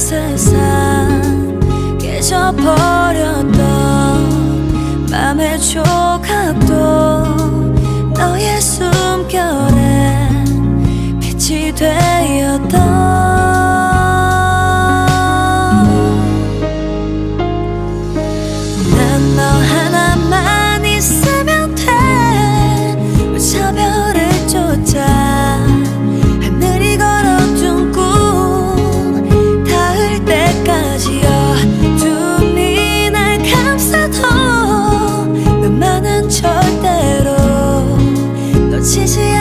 세상 깨져버렸던 맘의 조각도 너의 숨결에 빛이 되었던 七七